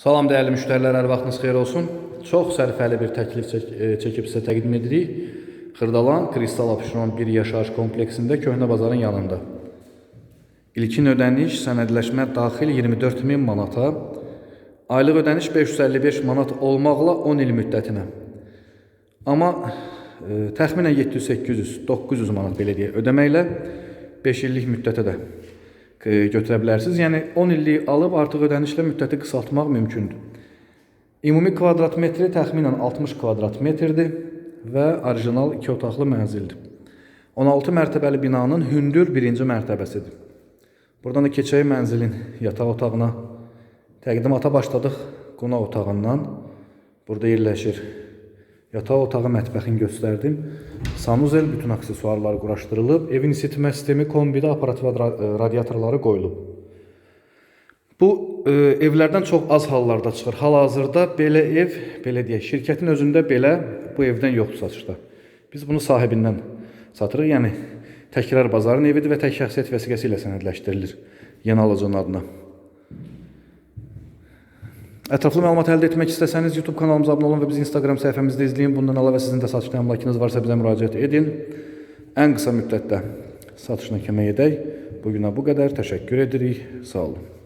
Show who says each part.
Speaker 1: Salam dəyərli müştərilər, hər vaxtınız xeyir olsun. Çox sərfəli bir təklif çək e, çəkib sizə təqdim edirik. Xırdalan Kristal Abşeron 1 yaşayış kompleksində Köhnə bazarın yanında. İlkin ödəniş sənədləşmə daxil 24 min manata, aylıq ödəniş 555 manat olmaqla 10 il müddətinə. Amma e, təxminən 700-800, 900 manat belə deyək, ödəməklə 5 illik müddətə də götürə bilərsiniz. Yəni 10 illik alıb artıq ödənişlə müddəti qısaltmaq mümkündür. Ümumi kvadrat metri təxminən 60 kvadrat metrdir və orijinal 2 otaqlı mənzildir. 16 mərtəbəli binanın hündür birinci mərtəbəsidir. Buradan da keçək mənzilin yataq otağına. Təqdimata başladıq qonaq otağından. Burada yerləşir yataq otağı, mətbəxin göstərdim. Sanuzel bütün aksesuarlar quraşdırılıb. Evin isitmə sistemi, kombidə aparat və e, radiatorları qoyulub. Bu e, evlərdən çox az hallarda çıxır. Hal-hazırda belə ev, belə deyək, şirkətin özündə belə bu evdən yoxdur satışda. Biz bunu sahibindən satırıq. Yəni təkrar bazarın evidir və tək şəxsiyyət vəsiqəsi ilə sənədləşdirilir yeni alıcının adına. Ətraflı məlumat əldə etmək istəsəniz YouTube kanalımıza abunə olun və bizi Instagram səhifəmizdə izləyin. Bundan əlavə sizin də satışda əmlakınız varsa bizə müraciət edin. Ən qısa müddətdə satışına kömək edək. Bu günə bu qədər. Təşəkkür edirik. Sağ olun.